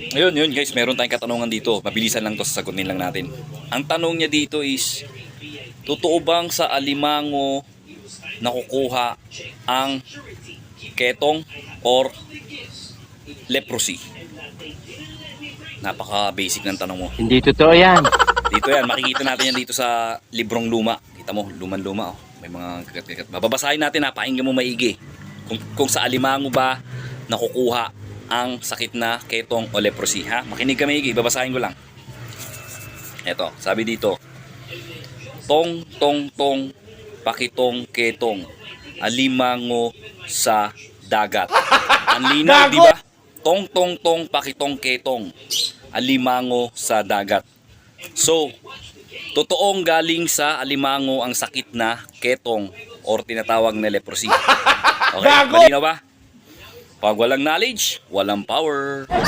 Ayun, yun guys, meron tayong katanungan dito. Mabilisan lang to, sasagutin lang natin. Ang tanong niya dito is, totoo bang sa alimango nakukuha ang ketong or leprosy? Napaka-basic ng tanong mo. Hindi totoo yan. Dito yan, makikita natin yan dito sa librong luma. Kita mo, luman-luma oh. May mga kagat-kagat. Babasahin natin ha, pakinggan mo maigi. Kung, kung sa alimango ba nakukuha ang sakit na ketong o leprosy ha. Makinig ka maigi, babasahin ko lang. Eto, sabi dito. Tong, tong, tong, pakitong, ketong, alimango sa dagat. Ang linaw, di ba? Tong, tong, tong, pakitong, ketong, alimango sa dagat. So, totoong galing sa alimango ang sakit na ketong or tinatawag na leprosy. Okay, malinaw ba? Pag walang knowledge, walang power.